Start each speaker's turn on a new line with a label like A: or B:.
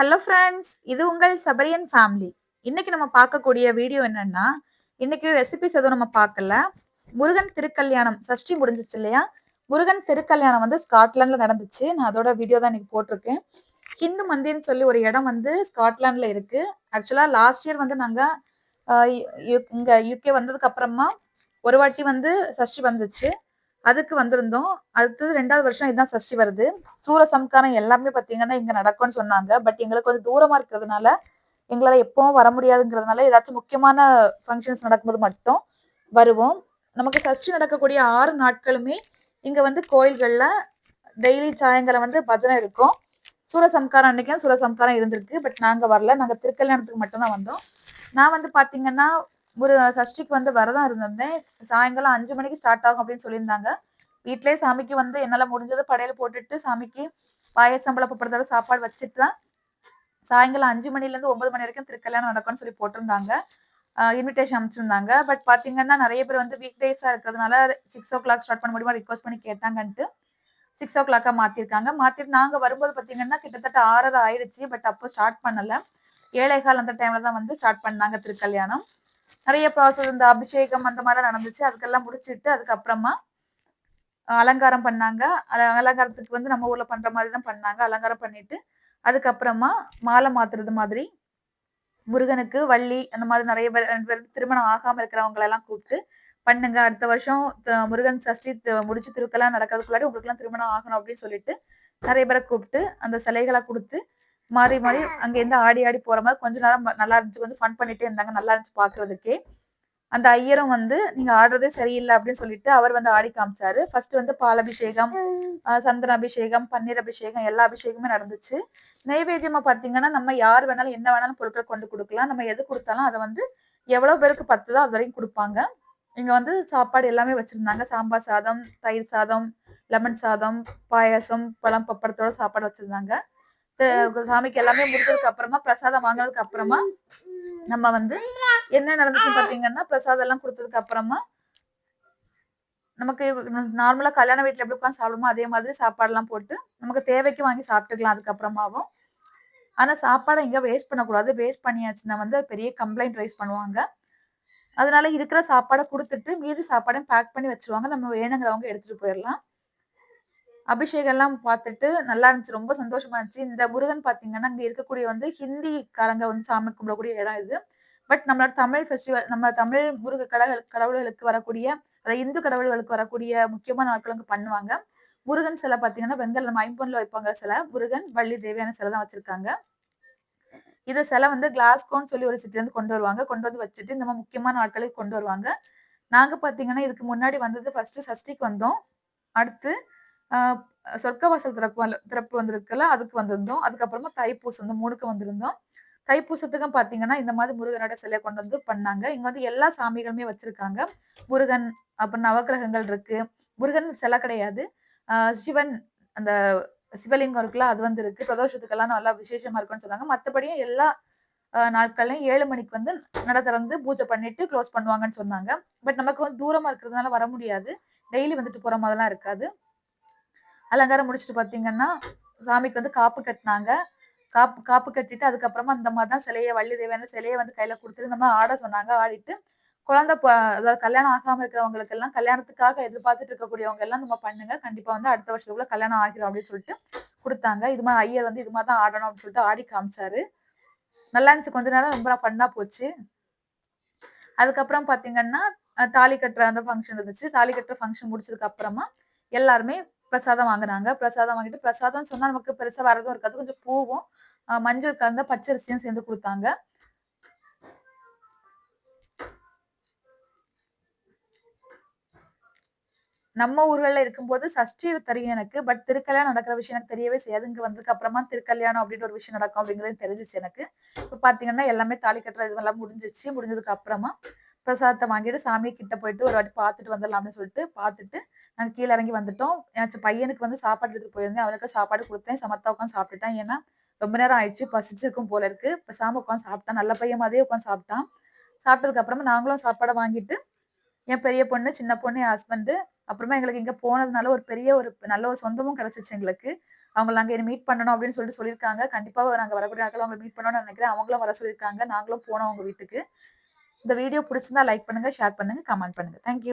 A: Hello friends இது உங்கள் சபரியன் family இன்னைக்கு நம்ம பார்க்கக்கூடிய வீடியோ என்னன்னா இன்னைக்கு ரெசிபிஸ் எதுவும் நம்ம பார்க்கல. முருகன் திருக்கல்யாணம் சஷ்டி முடிஞ்சிச்சு இல்லையா? முருகன் திருக்கல்யாணம் வந்து ஸ்காட்லாண்ட்ல நடந்துச்சு. நான் அதோட வீடியோ தான் இன்னைக்கு போட்டிருக்கேன். ஹிந்து மந்திர்னு சொல்லி ஒரு இடம் வந்து ஸ்காட்லாண்ட்ல இருக்கு. ஆக்சுவலா லாஸ்ட் இயர் வந்து நாங்க இங்க யூகே வந்ததுக்கு அப்புறமா ஒரு வாட்டி வந்து சஷ்டி வந்துச்சு. அதுக்கு வந்திருந்தோம். அடுத்தது ரெண்டாவது வருஷம் இதுதான் சஷ்டி வருது. சூர சம்காரம் எல்லாமே பார்த்தீங்கன்னா இங்க நடக்கும்னு சொன்னாங்க. பட் எங்களுக்கு கொஞ்சம் தூரமா இருக்கிறதுனால எங்களால் எப்பவும் வர முடியாதுங்கிறதுனால ஏதாச்சும் முக்கியமான ஃபங்க்ஷன்ஸ் நடக்கும்போது மட்டும் வருவோம். நமக்கு சஷ்டி நடக்கக்கூடிய ஆறு நாட்களுமே இங்க வந்து கோயில்களில் டெய்லி சாயங்காலம் வந்து பஜனை இருக்கும். சூரசம்காரம் அன்னைக்கு சூரசம்காரம் இருந்திருக்கு. பட் நாங்கள் வரல. நாங்கள் திருக்கல்யாணத்துக்கு மட்டும்தான் வந்தோம். நான் வந்து பார்த்தீங்கன்னா ஒரு சஷ்டிக்கு வந்து விரதம் இருந்திருந்தேன். சாயங்காலம் அஞ்சு மணிக்கு ஸ்டார்ட் ஆகும் அப்படின்னு சொல்லியிருந்தாங்க. வீட்டிலேயே சாமிக்கு வந்து என்னால் முடிஞ்சது படையல் போட்டுட்டு சாமிக்கு பாயசம் பழப்பப்படுறதால சாப்பாடு வச்சுட்டு தான் சாயங்காலம் அஞ்சு மணிலேருந்து ஒன்பது மணி வரைக்கும் திருக்கல்யாணம் நடக்கும்னு சொல்லி போட்டிருந்தாங்க. இன்விடேஷன் அமைச்சிருந்தாங்க பட் பார்த்தீங்கன்னா நிறைய பேர் வந்து வீக் டேஸாக இருக்கிறதுனால சிக்ஸ் ஓ கிளாக் ஸ்டார்ட் பண்ண முடியுமா ரிக்வஸ்ட் பண்ணி கேட்டாங்கன்ட்டு சிக்ஸ் ஓ கிளாக்காக மாற்றிருக்காங்க மாற்றிட்டு நாங்கள் வரும்போது பார்த்தீங்கன்னா கிட்டத்தட்ட ஆறரை ஆயிடுச்சு. பட் அப்போ ஸ்டார்ட் பண்ணல. ஏழைகால் அந்த டைமில் தான் வந்து ஸ்டார்ட் பண்ணாங்க திருக்கல்யாணம். நிறைய ப்ராசஸ் இந்த அபிஷேகம் அந்த மாதிரி நடந்துச்சு. அதுக்கெல்லாம் முடிச்சிட்டு அதுக்கப்புறமா அலங்காரம் பண்ணாங்க. அல- அலங்காரத்துக்கு வந்து நம்ம ஊர்ல பண்ற மாதிரி தான் பண்ணாங்க. அலங்காரம் பண்ணிட்டு அதுக்கப்புறமா மாலை மாத்துறது மாதிரி முருகனுக்கு வள்ளி அந்த மாதிரி நிறைய பேர் ரெண்டு திருமணம் ஆகாம இருக்கிறவங்களை எல்லாம் கூப்பிட்டு பண்ணுங்க. அடுத்த வருஷம் த- முருகன் சஷ்டி முடிச்சு திருக்கெல்லாம் நடக்கிறதுக்குள்ளாடி உங்களுக்கு எல்லாம் திருமணம் ஆகணும் அப்படின்னு சொல்லிட்டு நிறைய பேரை கூப்பிட்டு அந்த சிலைகளை கொடுத்து மாறி மாறி அங்க இருந்து ஆடி ஆடி போற மாதிரி கொஞ்ச நேரம் நல்லா இருந்துச்சு. கொஞ்சம் ஃபன் பண்ணிட்டே இருந்தாங்க. நல்லா இருந்துச்சு பாக்குறதுக்கே. அந்த ஐயரும் வந்து நீங்க ஆடுறதே சரியில்லை அப்படின்னு சொல்லிட்டு அவர் வந்து ஆடி காமிச்சாரு. ஃபர்ஸ்ட் வந்து பால் அபிஷேகம் சந்தன அபிஷேகம் பன்னீர் அபிஷேகம் எல்லா அபிஷேகமே நடந்துச்சு. நைவேத்தியமா பாத்தீங்கன்னா நம்ம யார் வேணாலும் என்ன வேணாலும் பொருட்கள் கொண்டு கொடுக்கலாம். நம்ம எது கொடுத்தாலும் அதை வந்து எவ்வளவு பேருக்கு பத்துதோ அது வரைக்கும் கொடுப்பாங்க. இங்க வந்து சாப்பாடு எல்லாமே வச்சிருந்தாங்க. சாம்பார் சாதம் தயிர் சாதம் லெமன் சாதம் பாயாசம் பழம் பப்படத்தோட சாப்பாடு வச்சிருந்தாங்க. சாமிக்கு எல்லாமே முடிஞ்சதுக்கு அப்புறமா பிரசாதம் வாங்கினதுக்கு அப்புறமா நம்ம வந்து என்ன நடந்துச்சு பாத்தீங்கன்னா பிரசாதம் எல்லாம் கொடுத்ததுக்கு அப்புறமா நமக்கு நார்மலா கல்யாண வீட்டுல எப்படி உட்காந்து சாப்பிடுமோ அதே மாதிரி சாப்பாடு எல்லாம் போட்டு நமக்கு தேவைக்கு வாங்கி சாப்பிட்டுக்கலாம் அதுக்கப்புறமாவும் ஆனா சாப்பாடை இங்க வேஸ்ட் பண்ணக்கூடாது. வேஸ்ட் பண்ணியாச்சுன்னா வந்து பெரிய கம்ப்ளைண்ட் ரைஸ் பண்ணுவாங்க. அதனால இருக்கிற சாப்பாடை கொடுத்துட்டு மீதி சாப்பாடையும் பேக் பண்ணி வச்சிருவாங்க. நம்ம வேணுங்கிறவங்க எடுத்துட்டு போயிடலாம். அபிஷேகம் எல்லாம் பார்த்துட்டு நல்லா இருந்துச்சு. ரொம்ப சந்தோஷமா இருந்துச்சு. இந்த முருகன் பார்த்தீங்கன்னா இங்க இருக்கக்கூடிய வந்து ஹிந்திக்காரங்க வந்து சாமி கும்பிடக்கூடிய இடம் இது. பட் நம்மளோட தமிழ் ஃபெஸ்டிவல் நம்ம தமிழ் முருக கடவுள் கடவுள்களுக்கு வரக்கூடிய அதாவது இந்து கடவுள்களுக்கு வரக்கூடிய முக்கியமான நாட்கள் அங்கே பண்ணுவாங்க. முருகன் சிலை பார்த்தீங்கன்னா வெங்கல் நம்ம ஐம்பொன்ல வைப்பாங்க சிலை. முருகன் வள்ளி தேவியான சிலை தான் வச்சிருக்காங்க. இதை சிலை வந்து கிளாஸ்கோன்னு சொல்லி ஒரு சிட்டில கொண்டு வருவாங்க. கொண்டு வந்து வச்சுட்டு இந்த மாதிரி முக்கியமான நாட்களுக்கு கொண்டு வருவாங்க. நாங்க பாத்தீங்கன்னா இதுக்கு முன்னாடி வந்தது ஃபர்ஸ்ட் சஷ்டிக்கு வந்தோம். அடுத்து சொர்க்கவாசல் திறப்பு திறப்பு வந்திருக்குல்ல அதுக்கு வந்திருந்தோம். அதுக்கப்புறமா தைப்பூசம் இந்த மூணுக்கு வந்திருந்தோம். தைப்பூசத்துக்கும் பாத்தீங்கன்னா இந்த மாதிரி முருகனோட சிலை கொண்டு வந்து பண்ணாங்க. இங்க வந்து எல்லா சாமிகளுமே வச்சிருக்காங்க. முருகன் அப்புறம் நவகிரகங்கள் இருக்கு. முருகன் சிலை கிடையாது. சிவன் அந்த சிவலிங்கம் இருக்குல்ல அது வந்து இருக்கு. பிரதோஷத்துக்கெல்லாம் நல்லா விசேஷமா இருக்கும்னு சொன்னாங்க. மற்றபடியும் எல்லா நாட்கள்லையும் ஏழு மணிக்கு வந்து நட திறந்து பூஜை பண்ணிட்டு க்ளோஸ் பண்ணுவாங்கன்னு சொன்னாங்க. பட் நமக்கு வந்து தூரமா இருக்கிறதுனால வர முடியாது. டெய்லி வந்துட்டு போற மாதிரிலாம் இருக்காது. அலங்காரம் முடிச்சுட்டு பார்த்தீங்கன்னா சாமிக்கு வந்து காப்பு கட்டினாங்க. காப்பு காப்பு கட்டிட்டு அதுக்கப்புறமா இந்த மாதிரி தான் சிலையை வள்ளி தேவையான சிலையை வந்து கையில கொடுத்துட்டு இந்த மாதிரி ஆட சொன்னாங்க ஆடிட்டு. குழந்தை ப- அதாவது கல்யாணம் ஆகாம இருக்கிறவங்களுக்கு எல்லாம் கல்யாணத்துக்காக எதிர்பார்த்துட்டு இருக்கக்கூடியவங்க எல்லாம் நம்ம பண்ணுங்க. கண்டிப்பா வந்து அடுத்த வருஷத்துக்குள்ள கல்யாணம் ஆகிடும் அப்படின்னு சொல்லிட்டு கொடுத்தாங்க. இது மாதிரி ஐயர் வந்து இது மாதிரி தான் ஆடணும் அப்படின்னு சொல்லிட்டு ஆடி காமிச்சாரு. நல்லா இருந்துச்சு. கொஞ்ச நேரம் ரொம்ப பண்ணா போச்சு. அதுக்கப்புறம் பாத்தீங்கன்னா தாலி கட்டுற அந்த ஃபங்க்ஷன் இருந்துச்சு. தாலி கட்டுற ஃபங்க்ஷன் முடிச்சதுக்கு அப்புறமா எல்லாருமே பிரசாதம் வாங்குனாங்க பிரசாதம் வாங்கிட்டு பிரசாதம் சொன்னா நமக்கு பெருசா வரதும் இருக்காது. கொஞ்சம் பூவும் மஞ்சள் கலந்த பச்சரிசியும் சேர்ந்து கொடுத்தாங்க. நம்ம ஊர்களில் இருக்கும்போது சஷ்டி தெரியும் எனக்கு. பட் திருக்கல்யாணம் நடக்கிற விஷயம் எனக்கு தெரியவே செய்யாது. இங்க வந்ததுக்கு அப்புறமா திருக்கல்யாணம் அப்படின்னு ஒரு விஷயம் நடக்கும் அப்படிங்கிறது தெரிஞ்சிச்சு எனக்கு. இப்போ பாத்தீங்கன்னா எல்லாமே தாலி கட்டுற இதெல்லாம் முடிஞ்சிச்சு முடிஞ்சதுக்கு அப்புறமா பிரசாதத்தை வாங்கிட்டு சாமி கிட்ட போயிட்டு ஒரு வாட்டி பார்த்துட்டு வந்துடலாம்னு சொல்லிட்டு பார்த்துட்டு நாங்கள் கீழே இறங்கி வந்துட்டோம். ஏன்னா பையனுக்கு வந்து சாப்பாடு எடுத்து போயிருந்தேன். அவனுக்கு சாப்பாடு கொடுத்தேன். சமத்தா உட்காந்து சாப்பிட்டுட்டான். ஏன்னா ரொம்ப நேரம் ஆயிடுச்சு. பசிச்சிருக்கும் போல இருக்கு. பேசாம உட்காந்து சாப்பிட்டான். நல்ல பையன் மாதிரியே உட்காந்து சாப்பிட்டான். சாப்பிட்டதுக்கு அப்புறமா நாங்களும் சாப்பாடை வாங்கிட்டு என் பெரிய பொண்ணு சின்ன பொண்ணு என் ஹஸ்பண்டு அப்புறமா எங்களுக்கு இங்கே போனதுனால ஒரு பெரிய ஒரு நல்ல ஒரு சொந்தமும் கிடைச்சிச்சு எங்களுக்கு. அவங்க நாங்கள் மீட் பண்ணணும் அப்படின்னு சொல்லிட்டு சொல்லியிருக்காங்க. கண்டிப்பாக நாங்கள் வரக்கூடிய நாட்கள் அவங்களை மீட் பண்ணணும்னு நினைக்கிறேன். அவங்களும் வர சொல்லியிருக்காங்க. நாங்களும் போனோம் அவங்க வீட்டுக்கு. இந்த வீடியோ பிடிச்சிருந்தா லைக் பண்ணுங்க ஷேர் பண்ணுங்க கமெண்ட் பண்ணுங்க. தேங்க்யூ